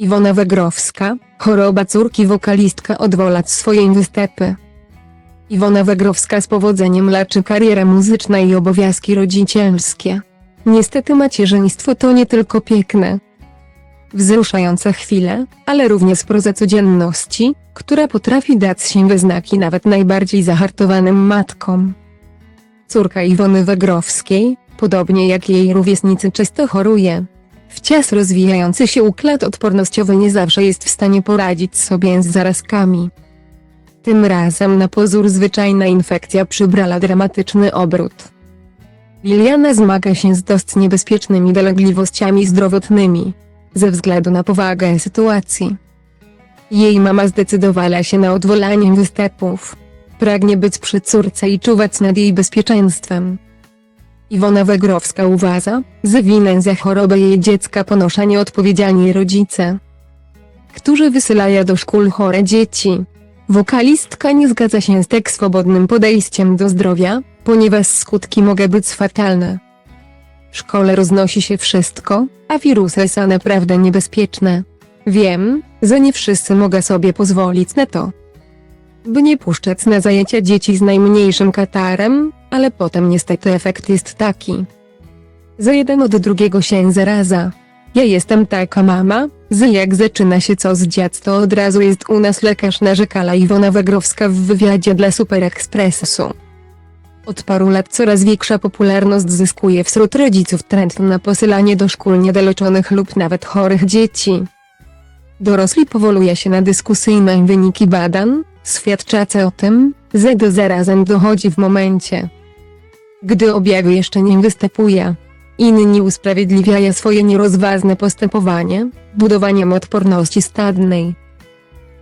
Iwona Wegrowska, choroba córki wokalistka odwołać swoje występy. Iwona Wegrowska z powodzeniem leczy karierę muzyczną i obowiązki rodzicielskie. Niestety macierzyństwo to nie tylko piękne, wzruszające chwile, ale również proza codzienności, która potrafi dać się we znaki nawet najbardziej zahartowanym matkom. Córka Iwony Wegrowskiej, podobnie jak jej rówieśnicy często choruje. Wciąż rozwijający się układ odpornościowy nie zawsze jest w stanie poradzić sobie z zarazkami. Tym razem na pozór zwyczajna infekcja przybrała dramatyczny obrót. Liliana zmaga się z dość niebezpiecznymi dolegliwościami zdrowotnymi, ze względu na powagę sytuacji. Jej mama zdecydowała się na odwolanie występów. Pragnie być przy córce i czuwać nad jej bezpieczeństwem. Iwona Wegrowska uważa, że winę za chorobę jej dziecka ponoszą nieodpowiedzialni rodzice, którzy wysyłają do szkół chore dzieci. Wokalistka nie zgadza się z tak swobodnym podejściem do zdrowia, ponieważ skutki mogą być fatalne. W szkole roznosi się wszystko, a wirusy są naprawdę niebezpieczne. Wiem, że nie wszyscy mogą sobie pozwolić na to. By nie puszczać na zajęcia dzieci z najmniejszym katarem, ale potem niestety efekt jest taki. Za jeden od drugiego się zaraza. Ja jestem taka mama, że jak zaczyna się co z dziad to od razu jest u nas lekarz narzekala Iwona Wegrowska w wywiadzie dla Super Expressu. Od paru lat coraz większa popularność zyskuje wśród rodziców trend na posyłanie do szkół niedoleczonych lub nawet chorych dzieci. Dorosli powoluje się na dyskusyjne wyniki badań, świadczące o tym, że do zarazem dochodzi w momencie, gdy objawy jeszcze nie występuje. Inni usprawiedliwiają swoje nierozważne postępowanie, budowaniem odporności stadnej.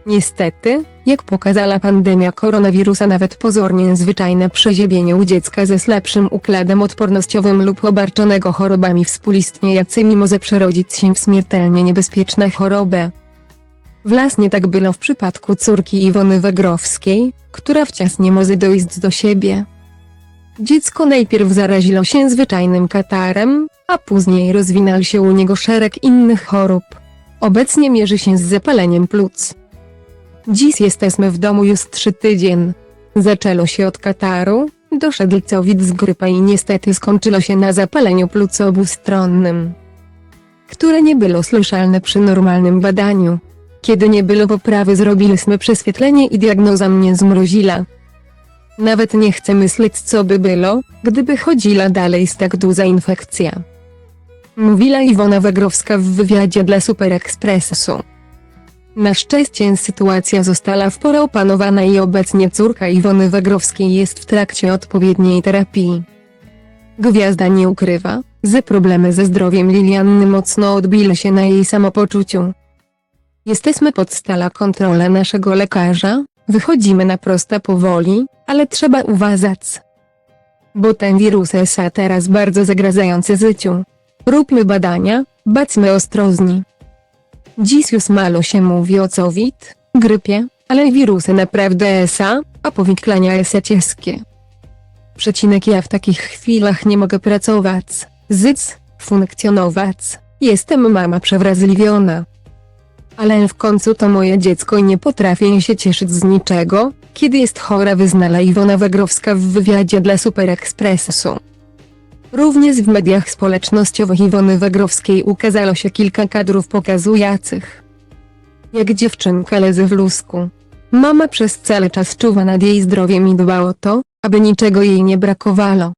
Niestety, jak pokazała pandemia koronawirusa nawet pozornie zwyczajne przeziębienie u dziecka ze słabszym układem odpornościowym lub obarczonego chorobami współistniejącymi może przerodzić się w śmiertelnie niebezpieczną chorobę. Właśnie tak było w przypadku córki Iwony Wegrowskiej, która wciąż nie może dojść do siebie. Dziecko najpierw zaraziło się zwyczajnym katarem, a później rozwinął się u niego szereg innych chorób. Obecnie mierzy się z zapaleniem płuc. Dziś jesteśmy w domu już trzy tydzień. Zaczęło się od kataru, doszedł COVID z grypa i niestety skończyło się na zapaleniu płuc obustronnym, które nie było słyszalne przy normalnym badaniu. Kiedy nie było poprawy zrobiliśmy prześwietlenie i diagnoza mnie zmroziła. Nawet nie chcę myśleć co by było, gdyby chodziła dalej z tak duża infekcja. Mówiła Iwona Wegrowska w wywiadzie dla Super Expressu. Na szczęście sytuacja została w porę opanowana i obecnie córka Iwony Wegrowskiej jest w trakcie odpowiedniej terapii. Gwiazda nie ukrywa, że problemy ze zdrowiem Lilianny mocno odbiły się na jej samopoczuciu. Jesteśmy pod stala kontrolę naszego lekarza, wychodzimy na proste powoli, ale trzeba uważać. Bo ten wirus jest teraz bardzo zagrażający życiu. Róbmy badania, bądźmy ostrożni. Dziś już malo się mówi o COVID, grypie, ale wirusy naprawdę esa, a powikłania esa ciężkie. Przecinek ja w takich chwilach nie mogę pracować, zyc, funkcjonować. Jestem mama przewrażliwiona. Ale w końcu to moje dziecko i nie potrafię się cieszyć z niczego, kiedy jest chora wyznala Iwona Wegrowska w wywiadzie dla Super Expressu. Również w mediach społecznościowych Iwony Wegrowskiej ukazało się kilka kadrów pokazujących, jak dziewczynka leży w lusku. Mama przez cały czas czuwa nad jej zdrowiem i dba o to, aby niczego jej nie brakowało.